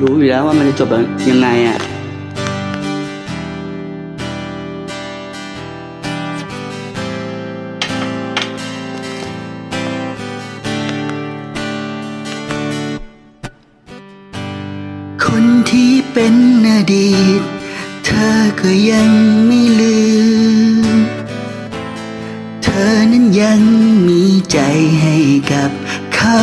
รู้อยู่แล้วว่ามันจะจบยังไงอะคนที่เป็นอดีต เธอก็ยังไม่ลืม เธอนั้นยังมีใจให้กับเขา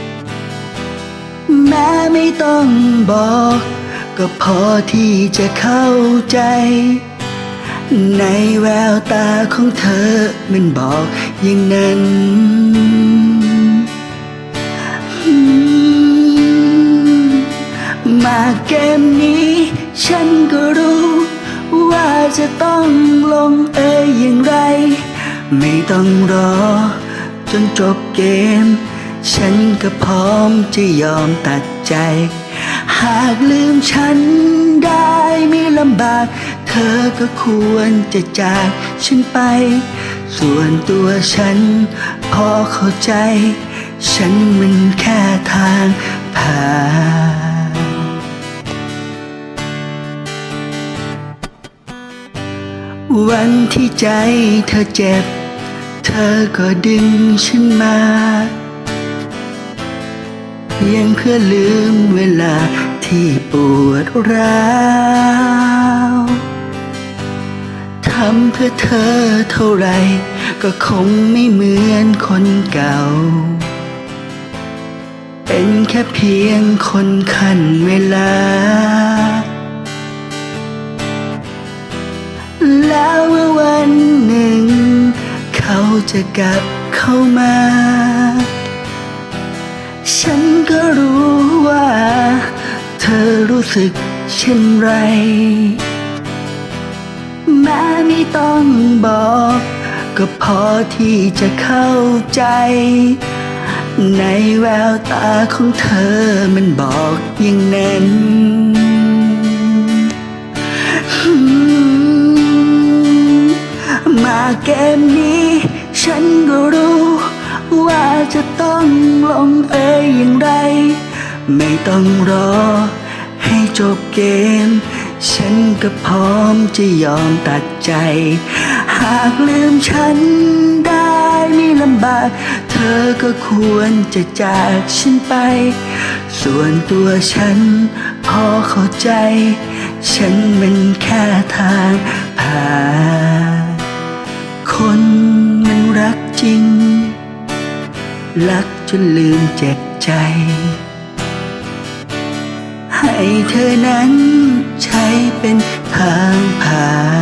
ม้ไม่ต้องบอก ก็พอที่จะเข้าใจ ในแววตาของเธอมันบอกอย่างนั้นมาเกมนี้ ฉันก็รู้ ว่าจะต้องลงเอยอย่างไร ไม่ต้องรอ จนจบเกม ฉันก็พร้อมจะยอมตัดใจ หากลืมฉันได้ไม่ลำบาก เธอก็ควรจะจากฉันไป ส่วนตัวฉันพอเข้าใจ ฉันมันแค่ทางผ่านวันที่ใจเธอเจ็บ เธอก็ดึงฉันมา พียงเพื่อลืมเวลาที่ปวดร้าวทำเพื่อเธอเท่าไร ก็คงไม่เหมือนคนเก่า เป็นแค่เพียงคนขั้นเวลา แล้วเมื่อวันหนึ่ง เขาจะกลับเข้ามา สึกเช่นไร แม้ไม่ต้องบอก ก็พอที่จะเข้าใจ ในแววตาของเธอมันบอกอย่างนั้นมาเกมนี้ ฉันก็รู้ ว่าจะต้องลงเอยอย่างไร ไม่ต้องรอ จบเกม ฉันก็พร้อมจะยอมตัดใจ หากลืมฉันได้ไม่ลำบาก เธอก็ควรจะจากฉันไป ส่วนตัวฉันพอเข้าใจ ฉันมันแค่ทางผ่านคนมันรักจริง รักจนลืมเจ็บใจ เธอนั้นใช้เป็นทางผ่าน